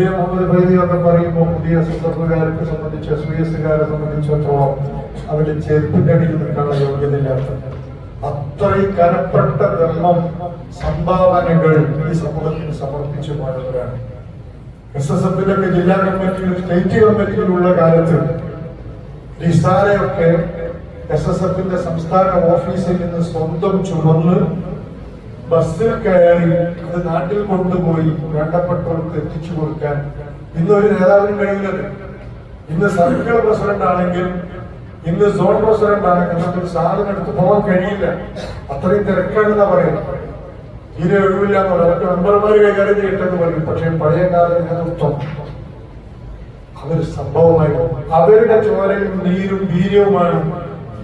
പുതിയ മുഹമ്മദ് ഫൈദി എന്ന് പറയുമ്പോൾ പുതിയ സുന്ദർക്കാരെ സംബന്ധിച്ച് എസ് വി എസുകാരെ സംബന്ധിച്ചിടത്തോളം അവരുടെ ചെരുപ്പിന്റെ അടിയിൽ നിൽക്കാനുള്ള യോഗ്യതയില്ലാത്ത അത്രയും കനപ്പെട്ട ധർമ്മം സംഭാവനകൾ ഈ സമൂഹത്തിന് സമർപ്പിച്ചു പോയവരാണ് എസ് എസ് എഫിന്റെ ജില്ലാ കമ്മിറ്റിയിലും സ്റ്റേറ്റ് കമ്മിറ്റിയിലുള്ള കാലത്ത് നിസാരയൊക്കെ എസ് എസ് എഫിന്റെ സംസ്ഥാന ഓഫീസിൽ നിന്ന് സ്വന്തം ചുമന്ന് ബസ്സിൽ കയറി അത് നാട്ടിൽ കൊണ്ടുപോയി വേണ്ടപ്പെട്ടവർക്ക് എത്തിച്ചു കൊടുക്കാൻ ഇന്ന് ഒരു നേതാവിനും കഴിയുന്നത്. ഇന്ന് സർക്കിൾ പ്രസിഡന്റ് ആണെങ്കിൽ ഇന്ന് സോൺ പ്രസിഡന്റ് ആണെങ്കിൽ നമുക്ക് സാധനം എടുത്ത് പോകാൻ കഴിയില്ല. അത്രയും തിരക്കാണെന്നാ പറയുന്നത്. തീരെ ഒഴിവില്ല എന്ന് പറയാം. മെമ്പർമാര് കൈകാര്യം ചെയ്യട്ടെന്ന് പറയും. പക്ഷേ പഴയ കാല നേതൃത്വം അതൊരു സംഭവമായി. അവരുടെ ചോരയും നീരും വീര്യവുമാണ്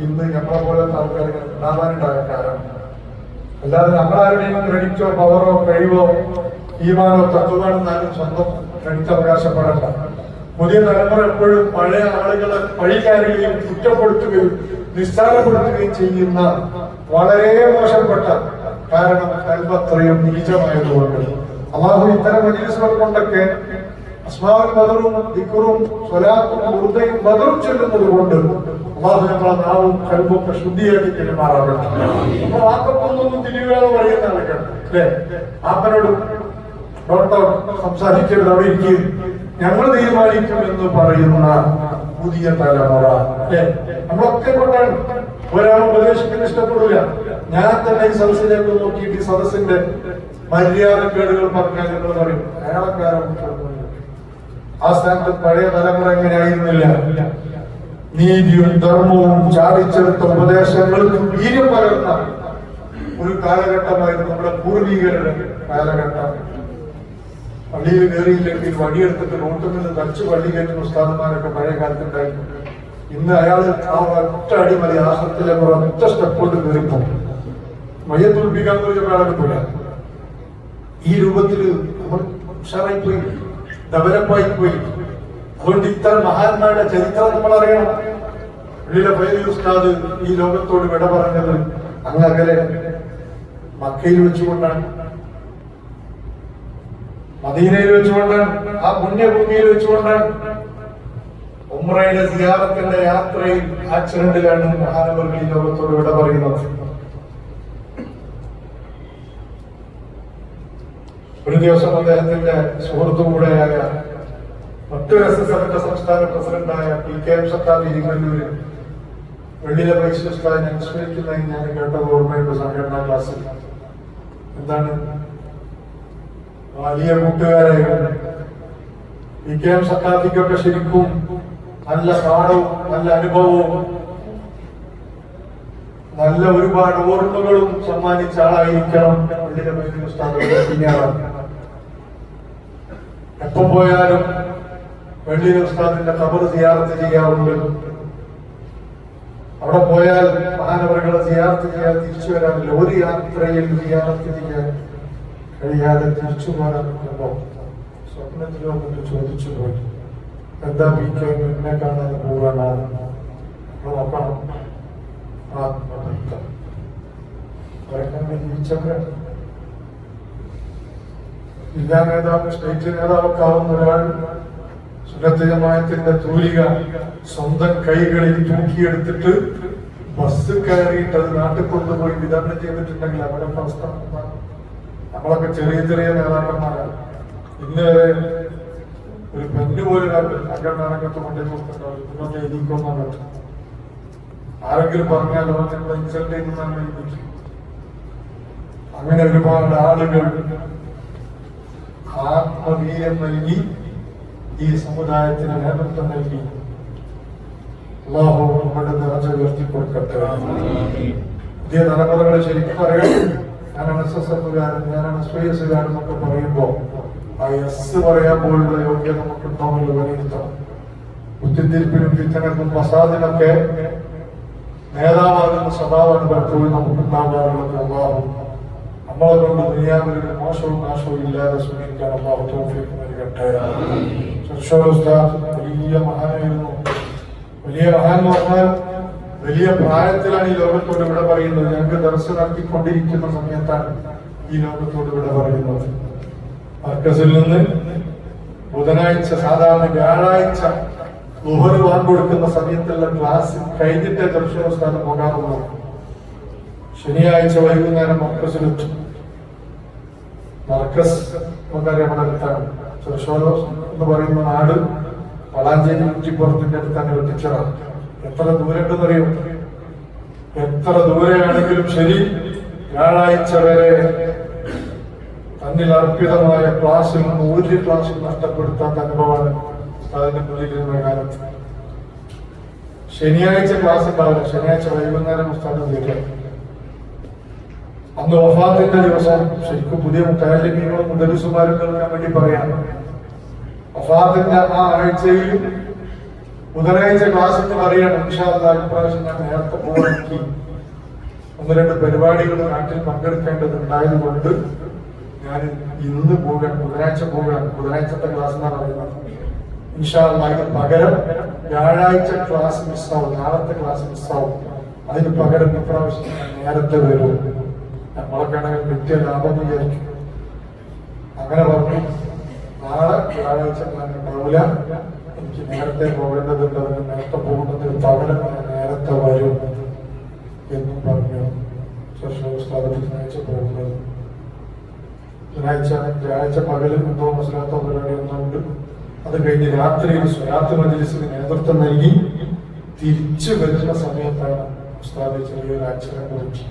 ഇന്ന് ഞങ്ങളെ പോലത്തെ ആൾക്കാർ ഉണ്ടാവാനുണ്ടായ കാരണം. അല്ലാതെ നമ്മളാരുടെയും ക്രെഡിറ്റോ പവറോ കഴിവോ ഈമാനോ തത്വമാണെന്നാലും സ്വന്തം ക്രെഡിറ്റ് അവകാശപ്പെടേണ്ട പുതിയ തലമുറ എപ്പോഴും പഴയ ആളുകളെ പഴിക്കാരുകയും കുറ്റപ്പെടുത്തുകയും നിസ്സാരപ്പെടുത്തുകയും ചെയ്യുന്ന വളരെ മോശപ്പെട്ട കാരണം കൽപ്പത്രയും നീചമായതുകൊണ്ട്. അള്ളാഹു ഇത്തരം മജീസുകൾ കൊണ്ടൊക്കെ അസ്മാവും ബദറും ദിക്കറും സ്വലാത്തും ബുർദയും ബദറും ചെല്ലുന്നത് കൊണ്ട് അള്ളാഹു നാവും കഴിവൊക്കെ ശുദ്ധിയാക്കി പെരുമാറാറുണ്ട്. നമ്മൾ വാക്കൊന്നും തിരിവുകളോ പറയുന്ന ആൾക്കാർ അല്ലേ? ആപ്പനോട് ഡോക്ടർ സംസാരിക്കരുത് അവിടെ ഞങ്ങൾ തീരുമാനിക്കും എന്ന് പറയുന്ന പുതിയ തലമുറ. അല്ലേ? നമ്മളൊക്കെ കൊണ്ടാണ്. ഒരാൾ ഉപദേശത്തിന് ഇഷ്ടപ്പെടില്ല ഞാൻ തന്നെ ഈ സദസ്സിലേക്ക് നോക്കിയിട്ട് ഈ സദസ്സിന്റെ മര്യാദക്കേടുകൾ പറഞ്ഞാൽ നിങ്ങൾ പറയും. അയാളക്കാരൻ ആ സ്ഥാനത്ത് പഴയ തലമുറ എങ്ങനെയായിരുന്നില്ല? നീതിയും ധർമ്മവും ചാടിച്ചെടുത്ത ഉപദേശങ്ങൾ പകർന്ന ഒരു കാലഘട്ടമായിരുന്നു നമ്മുടെ പൂർവികരുടെ കാലഘട്ടം. പള്ളിയിൽ കയറിയില്ലെങ്കിൽ വടിയെടുത്തിട്ട് റോട്ടിൽ നിന്ന് തച്ച് പള്ളി കയറ്റുന്ന ഉസ്താദന്മാരൊക്കെ പഴയ കാലത്തുണ്ടായിരുന്നു ഇന്ന് അയാൾ ആ ഒറ്റ അടിമതി ആഹത്തിലെ ഒറ്റ സ്റ്റെപ്പ് കയറിപ്പോ മയ്യത്തുൽപ്പിക്കാൻ ഒരാളെടുക്കില്ല ഈ രൂപത്തിൽ നമ്മൾ ഉഷാറായി പോയി. ഡെവലപ്പായി പോയി അതുകൊണ്ട് ഇത്തരം മഹാന്മാരുടെ ചരിത്രം നമ്മൾ അറിയണം. പള്ളിയിലെ പേര് ഉസ്താദ് ഈ ലോകത്തോട് വിട പറഞ്ഞത് അങ്ങ് അകലെ മക്കയിൽ വെച്ചുകൊണ്ടാണ്. മദീനയിൽ വെച്ചുകൊണ്ടാണ്. ആ പുണ്യഭൂമിയിൽ വെച്ചുകൊണ്ടാണ്. ഉമ്രയുടെ സിയാറത്തിന്റെ യാത്രയിൽ ആക്സിഡന്റിലാണ് മഹാനവർകൾ ഈ ലോകത്തോട് വിട പറയുന്നത്. ഒരു ദിവസം അദ്ദേഹത്തിന്റെ സുഹൃത്തു മറ്റൊരു എസ് എസ് എഫിന്റെ സംസ്ഥാന പ്രസിഡന്റായ പി കെ എം സർക്കാർ ഇരിങ്ങല്ലൂര് വെള്ളിയിലെ പൈസ ഉസ്താദിനെ ഞാൻ കേട്ട ഓർമ്മയുള്ള സംഘടനാ ക്ലാസ്സിൽ. എന്താണ്? വലിയ കൂട്ടുകാരെ പി കെ എം സർക്കാർക്കൊക്കെ ശരിക്കും നല്ല പാഠവും നല്ല അനുഭവവും നല്ല ഒരുപാട് ഓർമ്മകളും സമ്മാനിച്ച ആളായിരിക്കണം എപ്പോ പോയാലും വെള്ളിയിലെ ഉസ്താദിന്റെ കബർ സിയാർത്ത് ചെയ്യാറുണ്ട്. അവിടെ പോയാൽ മഹാനവറുകളെ സിയാർത്ത് ചെയ്യാൻ തിരിച്ചു വരാറില്ല. ഒരു യാത്രയിൽ സിയാർത്ത് ചെയ്യാൻ കഴിയാതെ തിരിച്ചു നിൽക്കുമ്പോ സ്വപ്നത്തിലോ കൊണ്ട് ചോദിച്ചു പോയി. എന്താ പി കെ എന്നെ കാണാൻ പോകാനാണ് ജീവിച്ചവരാണ് ജില്ലാ നേതാവ് സ്റ്റേറ്റ് നേതാവൊക്കെ ആവുന്ന ഒരാൾ സുന്നത്ത് തൂലിക സ്വന്തം കൈകളിൽ തൂക്കിയെടുത്തിട്ട് ബസ് കയറിയിട്ട് അത് നാട്ടിൽ കൊണ്ടുപോയി വിതരണം ചെയ്തിട്ടുണ്ടെങ്കിൽ അവിടെ അവസ്ഥ നമ്മളൊക്കെ ചെറിയ ചെറിയ നേതാക്കന്മാരാണ്. ഇന്ന് ഒരു പെണ്ണ് പോലും സംഘടനാ രംഗത്ത് കൊണ്ടേ ആരെങ്കിലും പറഞ്ഞാലോ ഞങ്ങൾ ഇൻസൾട്ട് അങ്ങനെ ഒരുപാട് ആളുകൾ ആത്മവീര്യം നൽകി ഈ സമുദായത്തിന് നേതൃത്വം നൽകി. അള്ളാഹു നമ്മുടെ നിറച്ച ഉയർത്തിക്കൊടുക്കട്ടെ. പുതിയ തലമുറകളെ ശരിക്കും പറയണം ഞാനാണ് എസ് എസ് എഫുകാരൻ എന്നൊക്കെ പറയുമ്പോ ആ എസ് പറയാൻ പോലുള്ള യോഗ്യത നമുക്കുണ്ടോ എന്ന് വിലയിരുത്തണം. കുത്തിത്തിരിപ്പിനും പിത്തനക്കും ഫസാദിനൊക്കെ നേതാവാകുന്ന സ്വഭാവമാണ് പലപ്പോഴും നമുക്കുണ്ടാകാറുള്ളത് അള്ളാഹു നമ്മളെ കൊണ്ട് ദുനിയാവിൽ മോശവും നാശവും ഇല്ലാതെ സൂക്ഷിക്കാൻ അള്ളാഹു തോഫിക്ക് നൽകട്ടെ. ഉസ്താദ് വലിയ മഹാനായിരുന്നു. വലിയ മഹാൻ പറഞ്ഞാൽ വലിയ പ്രായത്തിലാണ് ഈ ലോകത്തോട് ഇവിടെ പറയുന്നത്. ഞങ്ങൾക്ക് ദർശനം നടത്തിക്കൊണ്ടിരിക്കുന്ന സമയത്താണ് ഈ ലോകത്തോട് ഇവിടെ പറയുന്നത്. മർക്കസിൽ നിന്ന് ബുധനാഴ്ച സാധാരണ വ്യാഴാഴ്ച ലുഹറ് കൊടുക്കുന്ന സമയത്തുള്ള ക്ലാസ് കഴിഞ്ഞിട്ടേ ദർശന സ്ഥാനം പോകാറുള്ളൂ. ശനിയാഴ്ച വൈകുന്നേരം മർക്കസിലെത്തും. മർക്കസ് നമുക്കറിയാം അടുത്താണ്. തൃശ്ശൂർ എന്ന് പറയുന്ന നാട് വളാഞ്ചേരി കുറ്റിപ്പുറത്തിന്റെ അടുത്താണ് എത്തിച്ചറ എത്ര ദൂരമുണ്ടെന്നറിയോ? എത്ര ദൂരെയാണെങ്കിലും ശരി വ്യാഴാഴ്ച വരെ തന്നിൽ അർപ്പിതമായ ക്ലാസ്സിൽ നിന്ന് ഒരു ക്ലാസ്സിൽ നഷ്ടപ്പെടുത്താത്ത അനുഭവമാണ് അതിന്റെ മുന്നിലിരുന്ന കാലത്ത് ശനിയാഴ്ച ക്ലാസ് ഉണ്ടാവില്ല ശനിയാഴ്ച വൈകുന്നേരം സ്ഥലം വരിക അന്ന് വഫാത്തിന്റെ ദിവസം ശരിക്കും പുതിയ മുത്താലിമീങ്ങളും മുദരിസുമാരും കേൾക്കാൻ വേണ്ടി പറയാം വഫാത്തിന്റെ ആ ആഴ്ചയിൽ ബുധനാഴ്ച ക്ലാസ് എന്ന് പറയണം. ഇപ്രാവശ്യം ഞാൻ നേരത്തെ പോകണമെങ്കിൽ ഒന്ന് രണ്ട് പരിപാടികൾ നാട്ടിൽ പങ്കെടുക്കേണ്ടതുണ്ടായത് കൊണ്ട് ഞാൻ ഇന്ന് പോകാൻ ബുധനാഴ്ച പോകാൻ ബുധനാഴ്ചത്തെ ക്ലാസ് എന്നാണ് പറയുന്നത്. ഇൻഷാല്ലായി പകരം വ്യാഴാഴ്ച ക്ലാസ് മിസ്സാവും നാളത്തെ ക്ലാസ് മിസ്സാവും അതിന് പകരം ഇപ്രാവശ്യം നേരത്തെ വരും. നമ്മളൊക്കെയാണെങ്കിൽ നിത്യ ലാഭം വിചാരിക്കും. അങ്ങനെ പറഞ്ഞു നാളെ വ്യാഴാഴ്ച ഉണ്ടാവില്ല. എനിക്ക് നേരത്തെ പോകേണ്ടതുണ്ട്. അതിന് നേരത്തെ പോകുന്നതിന് പകരം നേരത്തെ വരും എന്നും പറഞ്ഞു. ശേഷം ബുധനാഴ്ച പോകുന്നത്. ബുധനാഴ്ച വ്യാഴാഴ്ച പകലും എന്തോ മനസ്സിലാത്ത പരിപാടി ഒന്നുണ്ട്. അത് കഴിഞ്ഞ് രാത്രിയിൽ സ്വരാത്ത് മജലിസിന് നേതൃത്വം നൽകി തിരിച്ചു വരുന്ന സമയത്താണ് ഉസ്താദ് ചെറിയൊരു ആക്സിഡന്റ് പറ്റി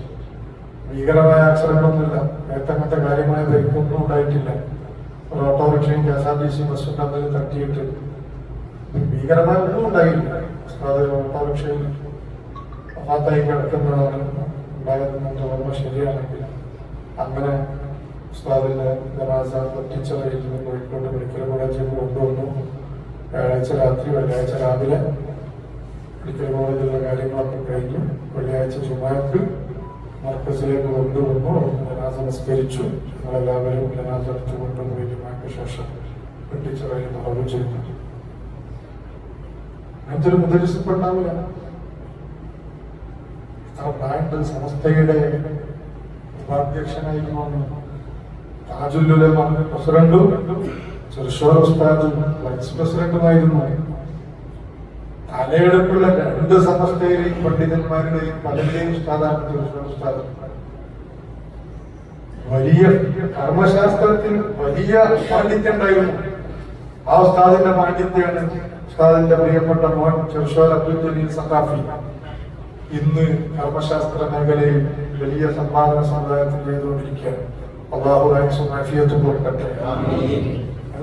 ഭീകരമായ അക്ഷരങ്ങളൊന്നുമില്ല നേരത്തെ കാര്യമായ പരിക്കൊന്നും ഉണ്ടായിട്ടില്ല. ഒരു ഓട്ടോറിക്ഷയും K S R T C ബസ്സും തമ്മിൽ തട്ടിയിട്ട് ഭീകരമായ ഒന്നും ഉണ്ടായില്ല. അത് ഓട്ടോറിക്ഷയിൽ അഫാത്തായി കിടക്കുന്നതാണ് ഉണ്ടായതെന്ന് ഓർമ്മ ശരിയാണെങ്കിൽ. അങ്ങനെ ഉസ്താദിന്റെ ജനാസ പൊട്ടിച്ചറയിൽ നിന്ന് കോഴിക്കോട് മെഡിക്കൽ കോളേജിൽ കൊണ്ടുവന്നു. വ്യാഴാഴ്ച രാത്രി വെള്ളിയാഴ്ച രാവിലെ മെഡിക്കൽ കോളേജിലുള്ള കാര്യങ്ങളൊക്കെ കഴിഞ്ഞു. വെള്ളിയാഴ്ച ചുമക്ക് മർക്കസിലേക്ക് കൊണ്ടുവന്നു ജനാസ നമസ്കരിച്ചു ഞങ്ങളെല്ലാവരും ജനാസ എടുത്തു കൊണ്ടുപോയി ജുമാക്ക് ശേഷം വെട്ടിച്ചറയിൽ മറവ് ചെയ്തു അങ്ങനത്തെ ഒരു മുതലിസിപ്പ് ഉണ്ടാവില്ല ഇത്ര പ്രായത്തിൽ സമസ്തയുടെ ഉപാധ്യക്ഷനായിരുന്നു താജുല്ലുലെ പ്രസിഡന്റും ചെറുശോർ ഉസ്താദും വൈസ് പ്രസിഡന്റുമായിരുന്നു. തലയെടുപ്പുള്ള രണ്ട് സമസ്തയിലെയും പണ്ഡിതന്മാരുടെയും പലരുടെയും തൃശ്ശൂർ ഉസ്താദ് വലിയ കർമ്മശാസ്ത്രത്തിൽ വലിയ പാണ്ഡിത്യം ഉണ്ടായിരുന്നു ആ ഉസ്താദിന്റെ പാണ്ഡിത്യമാണ് ഉസ്താദിന്റെ പ്രിയപ്പെട്ട മോൻ ചെറുഷോർ അബ്ദുൽ ജലീൽ സഖാഫി. ഇന്ന് കർമ്മശാസ്ത്ര മേഖലയിൽ വലിയ സംഭാവന സമുദായത്തിൽ ചെയ്തുകൊണ്ടിരിക്കുകയാണ് അള്ളാഹു ആഫിയത്തും കൊടുക്കട്ടെ.